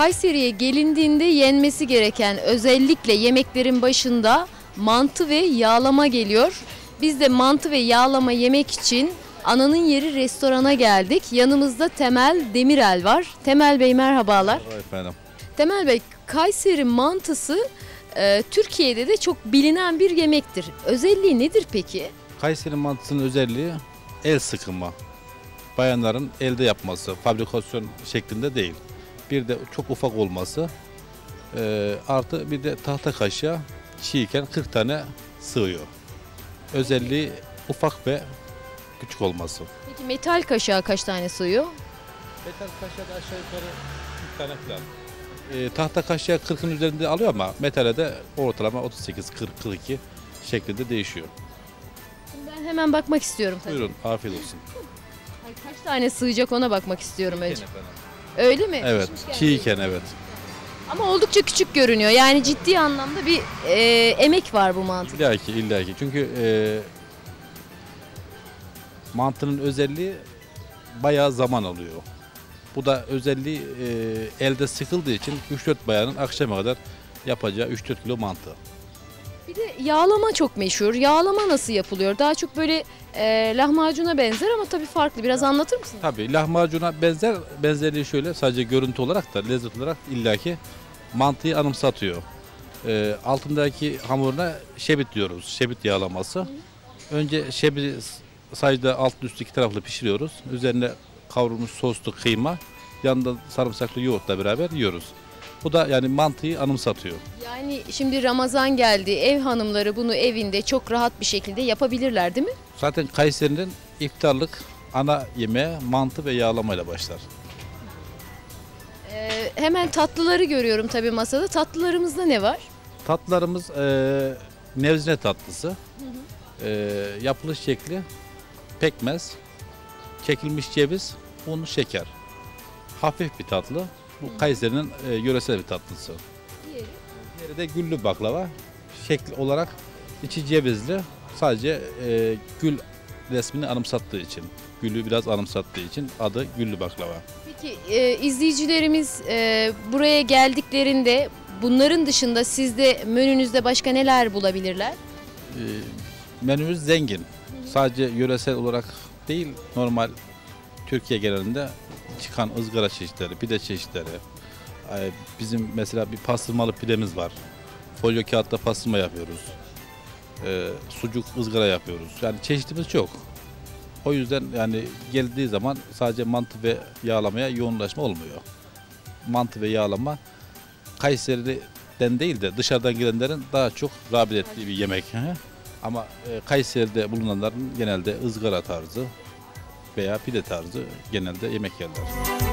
Kayseri'ye gelindiğinde yenmesi gereken özellikle yemeklerin başında mantı ve yağlama geliyor. Biz de mantı ve yağlama yemek için Ananın Yeri restorana geldik. Yanımızda Temel Demirel var. Temel Bey merhabalar. Merhaba efendim. Temel Bey, Kayseri mantısı e, Türkiye'de de çok bilinen bir yemektir. Özelliği nedir peki? Kayseri mantısının özelliği el sıkımı. Bayanların elde yapması, fabrikasyon şeklinde değil. Bir de çok ufak olması. Ee, artı bir de tahta kaşığa çiğken 40 tane sığıyor. Özelliği ufak ve küçük olması. Peki metal kaşığa kaç tane sığıyor? Metal kaşığa aşağı yukarı 40 tane falan. Ee, tahta kaşığa 40'ın üzerinde alıyor ama metale de ortalama 38, 40, 42 şeklinde değişiyor. Şimdi Ben hemen bakmak istiyorum tabii. Buyurun afiyet olsun. Ay, Kaç tane sığacak ona bakmak istiyorum önce. Öyle mi? Evet, çiğken evet. Ama oldukça küçük görünüyor. Yani ciddi anlamda bir e, emek var bu mantıda. İlla ki, illa ki. Çünkü e, mantının özelliği bayağı zaman alıyor. Bu da özelliği e, elde sıkıldığı için 3-4 bayanın akşama kadar yapacağı 3-4 kilo mantı. Bir de yağlama çok meşhur. Yağlama nasıl yapılıyor? Daha çok böyle e, lahmacuna benzer ama tabii farklı. Biraz anlatır mısın? Tabii lahmacuna benzer, benzerliği şöyle sadece görüntü olarak da lezzet olarak illaki mantıyı anımsatıyor. E, altındaki hamuruna şebit diyoruz. Şebit yağlaması. Önce şebiti sadece alt üstü iki taraflı pişiriyoruz. Üzerine kavrulmuş soslu kıyma, yanında sarımsaklı yoğurtla beraber yiyoruz. Bu da yani mantıyı anımsatıyor. Yani şimdi Ramazan geldi. Ev hanımları bunu evinde çok rahat bir şekilde yapabilirler değil mi? Zaten Kayseri'nin iftarlık ana yemeği mantı ve yağlamayla başlar. E, hemen tatlıları görüyorum tabii masada. Tatlılarımızda ne var? Tatlılarımız e, nevzine tatlısı. E, yapılış şekli pekmez, çekilmiş ceviz, un, şeker. Hafif bir tatlı. Bu Kayseri'nin e, yöresel bir tatlısı. Diğeri de güllü baklava. Şekil olarak içi cevizli. Sadece e, gül resmini anımsattığı için. Gülü biraz anımsattığı için adı güllü baklava. Peki e, izleyicilerimiz e, buraya geldiklerinde bunların dışında sizde menünüzde başka neler bulabilirler? E, menümüz zengin. Sadece yöresel olarak değil, normal Türkiye genelinde çıkan ızgara çeşitleri, pide çeşitleri. Ay, Bizim mesela bir pastırmalı pidemiz var. Folyo kağıtta pastırma yapıyoruz. E, sucuk ızgara yapıyoruz. Yani çeşitimiz çok. O yüzden yani geldiği zaman sadece mantı ve yağlamaya yoğunlaşma olmuyor. Mantı ve yağlama Kayseri'den değil de dışarıdan gelenlerin daha çok rağbet ettiği bir yemek. Ama e, Kayseri'de bulunanların genelde ızgara tarzı veya pide tarzı genelde yemek yerler.